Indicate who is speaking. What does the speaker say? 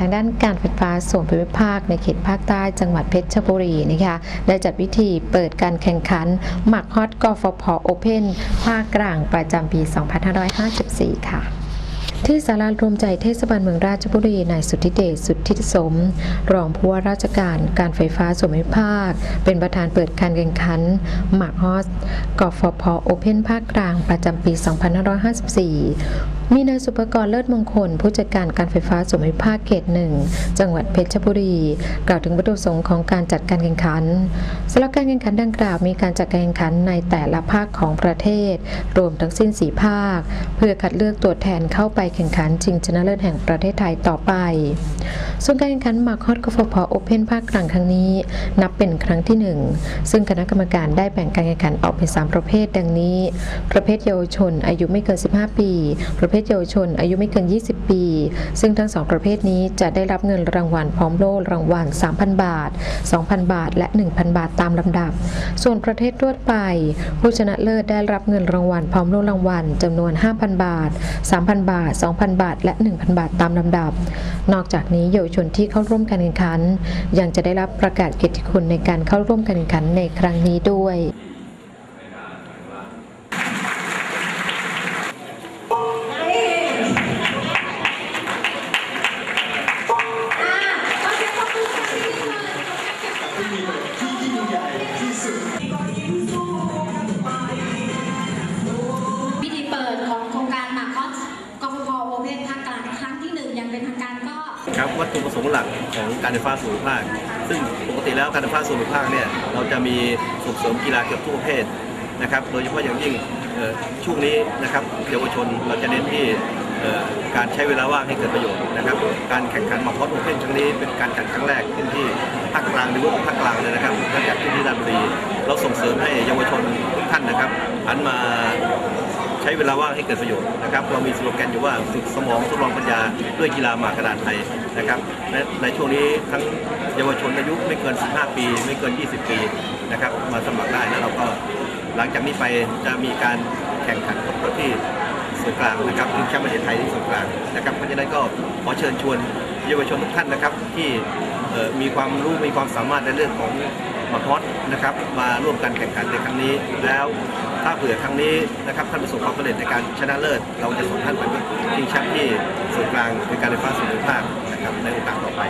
Speaker 1: ทางด้านการไฟฟ้าส่วนภูมิภาคในเขตภาคใต้จังหวัดเพชรบุรีนะคะได้จัดพิธีเปิดการแข่งขันหมักฮอตกฟพโอเพนภาคกลางประจำปี 2554 ค่ะ ที่ศาลารวมใจเทศบาลเมืองราชบุรีนายสุทธิเดชสุทธิสม รองผู้ว่าราชการการไฟฟ้าส่วนภูมิภาค เป็นประธานเปิดการแข่งขันหมากฮอสกฟพโอเพนภาคกลางประจำปี 2554มีนายสุภกรเลิศมงคล ผู้จัดการการไฟฟ้าส่วนภูมิภาคเขตหนึ่งจังหวัดเพชรบุรี กล่าวถึงวัตถุประสงค์ของการจัดการแข่งขันสำหรับการแข่งขันดังกล่าวมีการจัดการแข่งขันในแต่ละภาคของประเทศ รวมทั้งสิ้นสีภาค เพื่อคัดเลือกตัวแทนเข้าไปแข่งขันชิงชนะเลิศแห่งประเทศไทยต่อไป ส่วนการแข่งขันมาคอดกฟผโอเพนภาคกลางครั้งนี้ นับเป็นครั้งที่หนึ่งซึ่งคณะกรรมการได้แบ่งการแข่งขันออกเป็น 3 ประเภท ดังนี้ ประเภทเยาวชน อายุไม่เกิน 15 ปี ประเภทเยาวชน อายุไม่เกิน 20 ปี ซึ่งทั้งสองประเภทนี้จะได้รับเงินรางวัลพร้อมโล่รางวัล 3,000 บาท 2,000 บาท และ 1,000 บาทตามลำดับ ส่วนประเภททั่วไป ผู้ชนะเลิศได้รับเงินรางวัลพร้อมโล่รางวัลจำนวน 5,000 บาท 3,000 บาท2,000 บาท และ 1,000 บาทตามลำดับ นอกจากนี้เยาวชนที่เข้าร่วมการแข่งขัน ยังจะได้รับประกาศเกียรติคุณในการเข้าร่วมการแข่งขันในครั้งนี้ด้วย
Speaker 2: ครั
Speaker 3: บวัตถุประสงค์หลักของการไฟฟ้าส่วนภูมิภาค ซึ่งปกติแล้วการไฟฟ้าส่วนภูมิภาคเนี่ยเราจะมีส่งเสริมกีฬาเกือบทุกประเภทนะครับ โดยเฉพาะอย่างยิ่งช่วงนี้นะครับเยาวชนเราจะเน้นที่การใช้เวลาว่างให้เกิดประโยชน์นะครับ การแข่งขันมาพอดโอเพนครั้งนี้เป็นการแข่งครั้งแรกขึ้นที่ภาคกลางหรือว่าภาคกลางเลยนะครับและจัดขึ้นที่ราชบุรี เราส่งเสริมให้เยาวชนทุกท่านนะครับหันมา ใช้เวลาว่างให้เกิดประโยชน์นะครับเรามีสโลแกนอยู่ว่าฝึกสมองทดลองปัญญาด้วยกีฬามากระดานไทยนะครับและในช่วงนี้ทั้งเยาวชนอายุไม่เกิน 15 ปี ไม่เกิน 20 ปีนะครับมาสมัครได้แล้วเราก็หลังจากนี้ไปจะมีการแข่งขันประเภทส่วนกลางนะครับถึงแชมป์ประเทศไทยที่ส่วนกลางนะครับเพราะฉะนั้นก็ขอเชิญชวนเยาวชนทุกท่านนะครับที่มีความรู้มีความสามารถในเรื่องของ มาฮอดนะครับมาร่วมกันแข่งขันในครั้งนี้ แล้วถ้าเผื่อครั้งนี้นะครับท่านประสบความสำเร็จในการชนะเลิศ เราจะส่งท่านไปชิงแชมป์ที่ส่วนกลางในการไฟฟ้าส่วนภูมิภาคนะครับในโอกาสต่อไป